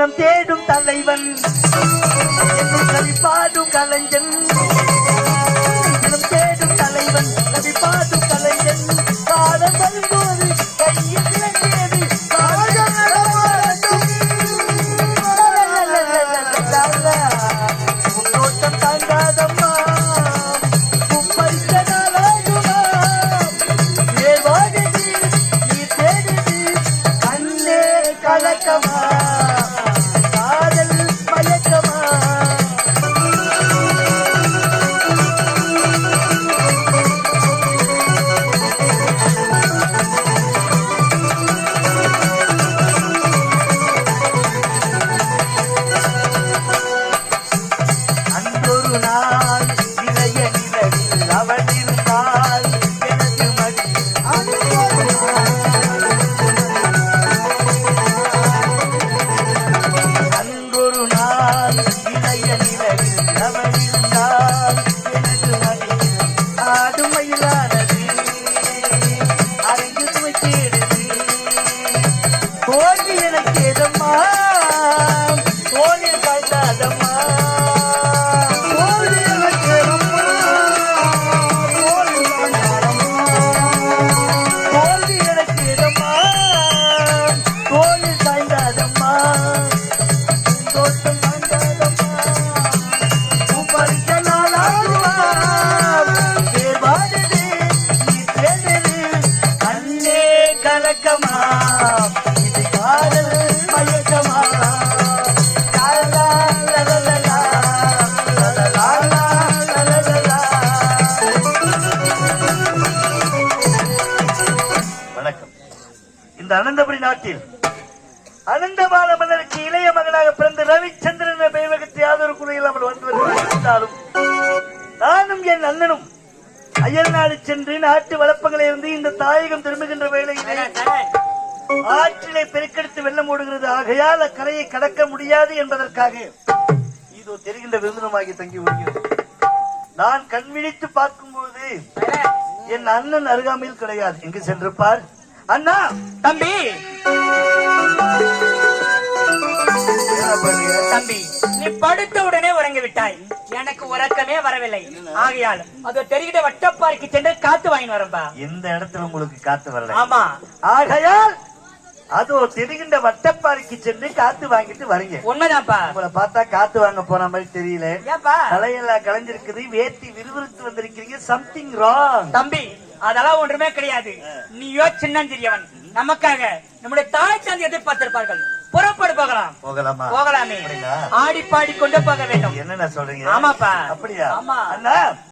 இனம் தேடும் தலைவன். கவி பாடும் கலைஞன். இனம் தேடும் தலைவன் கவி பாடும் கலைஞன். காலம் வரும்போது கையில் விளங்கியது தாங்காதம்மா Ai. இந்த அனந்தபுரி நாட்டில் அனந்தபால மன்னருக்கு இளைய மகனாக பிறந்த ரவிச்சந்திரன் என்ற பெயரகத்தை யாதொரு குறையில்லாமல் வந்து வருகிறாலும் நானும் என் அண்ணனும் அயல் நாடு சென்று நாட்டு வளப்பங்களை இருந்து இந்த தாயகம் திரும்புகின்ற வேளையிலே ஆற்றிலே பெருக்கெடுத்து வெள்ளம் ஓடுகிறது ஆகையால் அக்கரையை கடக்க முடியாது என்பதற்காக இதோ தெரிகின்ற விருந்தினமாகி தங்கி வருகிறது நான் கண் விழித்து பார்க்கும்போது என் அண்ணன் அருகாமையில் கிடையாது. எங்கு சென்றிருப்பார்? அண்ணா தம்பி? தம்பி? நீ படுத்த உடனே உறங்கி விட்டாய். எனக்கு உறக்கமே வரவில்லை. ஆகையால் அது தெரிகிற வட்டப்பாறைக்கு சென்று காத்து வாங்கி வரம்பா எந்த இடத்துல உங்களுக்கு காத்து வரல? ஆமா. ஆகையால் அதோ தெரிகின்ற வட்டப்பாறைக்கு சென்று காத்து வாங்கிட்டு வரீங்க. உண்மைதான்ப்பா. உங்களை பார்த்தா காத்து வாங்க போன மாதிரி தெரியல. தலையெல்லாம் கலைஞ்சிருக்குது வேட்டி விறுவிறுத்து வந்திருக்கிறீங்க. சம்திங் ராங் தம்பி அதெல்லாம் ஒன்றுமே கிடையாது. நீயோ சின்னஞ்சிறியவன். நமக்காக நம்முடைய தாய் தந்தை எதிர்பார்த்திருப்பார்கள். புறப்படு போகலாம். போகலாமா? போகலாமே? ஆடி பாடி கொண்டு போக வேண்டும். என்னென்ன சொல்றீங்க? ஆமாப்பா. அப்படியா? ஆமா.